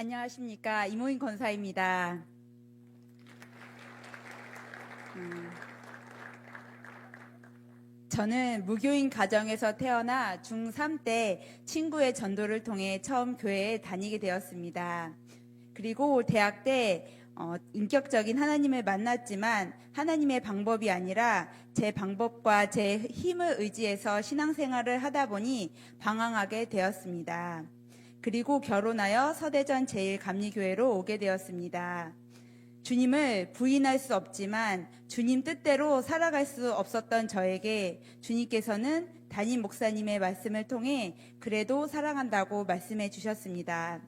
안녕하십니까. 이모인 권사입니다. 음, 저는 무교인 가정에서 태어나 중3 때 친구의 전도를 통해 처음 교회에 다니게 되었습니다. 그리고 대학 때 어, 인격적인 하나님을 만났지만 하나님의 방법이 아니라 제 방법과 제 힘을 의지해서 신앙생활을 하다 보니 방황하게 되었습니다. 그리고 결혼하여 서대전 제일감리교회로 오게 되었습니다. 주님을 부인할 수 없지만 주님 뜻대로 살아갈 수 없었던 저에게 주님께서는 담임 목사님의 말씀을 통해 그래도 사랑한다고 말씀해 주셨습니다.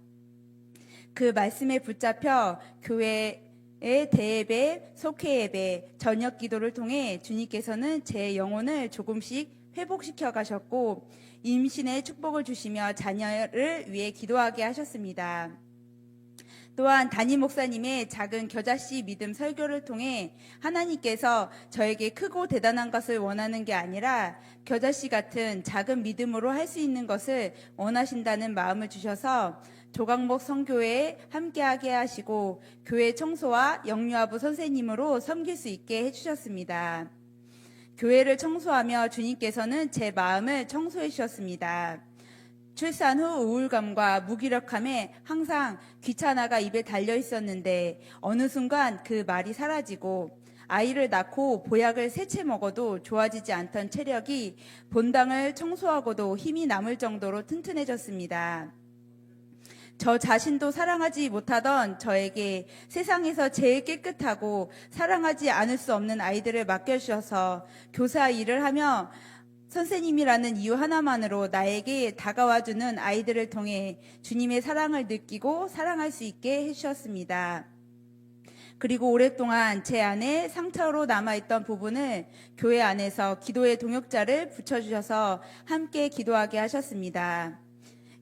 그 말씀에 붙잡혀 교회의 대예배, 속회예배, 저녁 기도를 통해 주님께서는 제 영혼을 조금씩 회복시켜 가셨고 임신의 축복을 주시며 자녀를 위해 기도하게 하셨습니다. 또한 담임 목사님의 작은 겨자씨 믿음 설교를 통해 하나님께서 저에게 크고 대단한 것을 원하는 게 아니라 겨자씨 같은 작은 믿음으로 할 수 있는 것을 원하신다는 마음을 주셔서 조강목 성교회에 함께하게 하시고 교회 청소와 영유아부 선생님으로 섬길 수 있게 해주셨습니다. 교회를 청소하며 주님께서는 제 마음을 청소해 주셨습니다. 출산 후 우울감과 무기력함에 항상 귀찮아가 입에 달려 있었는데 어느 순간 그 말이 사라지고 아이를 낳고 보약을 세 채 먹어도 좋아지지 않던 체력이 본당을 청소하고도 힘이 남을 정도로 튼튼해졌습니다. 저 자신도 사랑하지 못하던 저에게 세상에서 제일 깨끗하고 사랑하지 않을 수 없는 아이들을 맡겨주셔서 교사 일을 하며 선생님이라는 이유 하나만으로 나에게 다가와주는 아이들을 통해 주님의 사랑을 느끼고 사랑할 수 있게 해주셨습니다. 그리고 오랫동안 제 안에 상처로 남아있던 부분을 교회 안에서 기도의 동역자를 붙여주셔서 함께 기도하게 하셨습니다.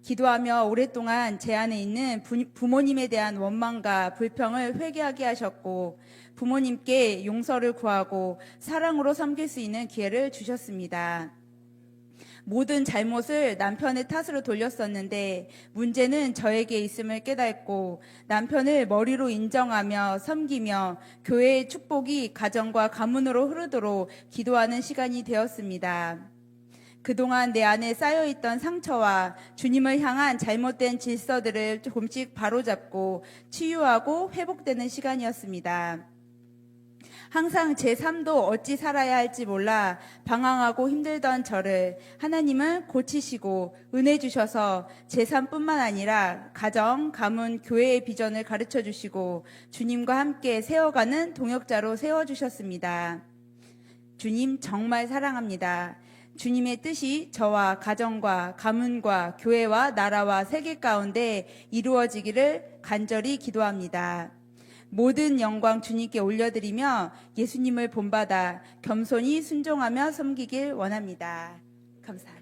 기도하며 오랫동안 제 안에 있는 부, 부모님에 대한 원망과 불평을 회개하게 하셨고 부모님께 용서를 구하고 사랑으로 섬길 수 있는 기회를 주셨습니다. 모든 잘못을 남편의 탓으로 돌렸었는데 문제는 저에게 있음을 깨닫고 남편을 머리로 인정하며 섬기며 교회의 축복이 가정과 가문으로 흐르도록 기도하는 시간이 되었습니다. 그동안 내 안에 쌓여있던 상처와 주님을 향한 잘못된 질서들을 조금씩 바로잡고 치유하고 회복되는 시간이었습니다. 항상 제 삶도 어찌 살아야 할지 몰라 방황하고 힘들던 저를 하나님은 고치시고 은혜 주셔서 제 삶뿐만 아니라 가정, 가문, 교회의 비전을 가르쳐 주시고 주님과 함께 세워가는 동역자로 세워주셨습니다. 주님 정말 사랑합니다. 주님의 뜻이 저와 가정과 가문과 교회와 나라와 세계 가운데 이루어지기를 간절히 기도합니다. 모든 영광 주님께 올려드리며 예수님을 본받아 겸손히 순종하며 섬기길 원합니다. 감사합니다.